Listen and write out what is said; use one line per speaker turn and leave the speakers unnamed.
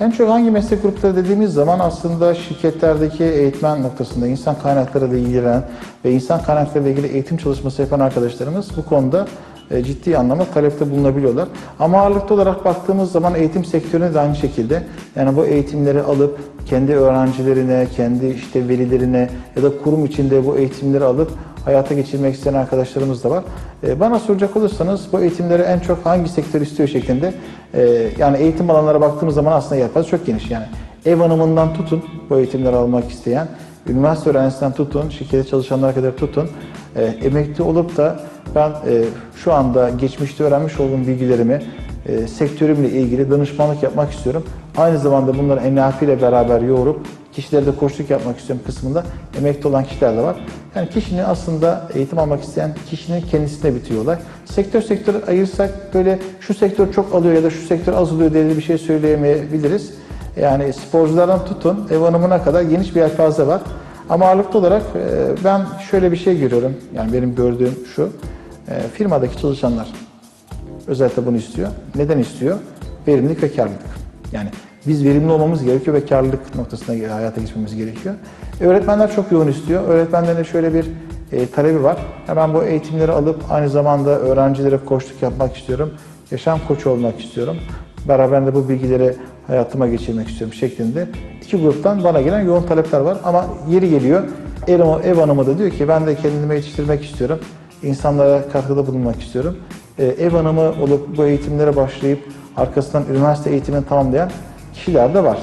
En çok hangi meslek grupları dediğimiz zaman aslında şirketlerdeki eğitmen noktasında insan kaynakları ile ilgilenen ve insan kaynakları ile ilgili eğitim çalışması yapan arkadaşlarımız bu konuda e, ciddi anlamda talepte bulunabiliyorlar. Ama ağırlıklı olarak baktığımız zaman eğitim sektörüne de aynı şekilde yani bu eğitimleri alıp kendi öğrencilerine, kendi işte velilerine ya da kurum içinde bu eğitimleri alıp hayata geçirmek isteyen arkadaşlarımız da var. E, Bana soracak olursanız bu eğitimleri en çok hangi sektör istiyor şeklinde e, yani eğitim alanlara baktığımız zaman aslında yelpaze çok geniş. Yani ev hanımından tutun bu eğitimleri almak isteyen, üniversite öğrencisinden tutun, şirkette çalışanlara kadar tutun, e, emekli olup da ben şu anda geçmişte öğrenmiş olduğum bilgilerimi sektörümle ilgili danışmanlık yapmak istiyorum. Aynı zamanda bunları NLP ile beraber yoğurup kişilere de koçluk yapmak istiyorum kısmında emekli olan kişiler de var. Yani kişinin aslında eğitim almak isteyen kişinin kendisine bitiyor olay. Sektör sektör ayırsak böyle şu sektör çok alıyor ya da şu sektör az alıyor diye bir şey söyleyemeyebiliriz. Yani sporculardan tutun ev hanımına kadar geniş bir yelpaze var. Ama ağırlıklı olarak e, ben şöyle bir şey görüyorum. Yani benim gördüğüm şu. e, Firmadaki çalışanlar özellikle bunu istiyor. Neden istiyor? Verimlilik ve karlılık. Yani biz verimli olmamız gerekiyor ve karlılık noktasına hayata geçmemiz gerekiyor. E, Öğretmenler çok yoğun istiyor. Öğretmenlerin şöyle bir e, talebi var. Ben bu eğitimleri alıp aynı zamanda öğrencilere koçluk yapmak istiyorum. Yaşam koçu olmak istiyorum. Beraber de bu bilgileri hayatıma geçirmek istiyorum şeklinde. İki gruptan bana gelen yoğun talepler var ama yeri geliyor ev, ev hanımı da diyor ki ben de kendimi yetiştirmek istiyorum. İnsanlara katkıda bulunmak istiyorum. Ee, ev hanımı olup bu eğitimlere başlayıp arkasından üniversite eğitimini tamamlayan kişiler de var.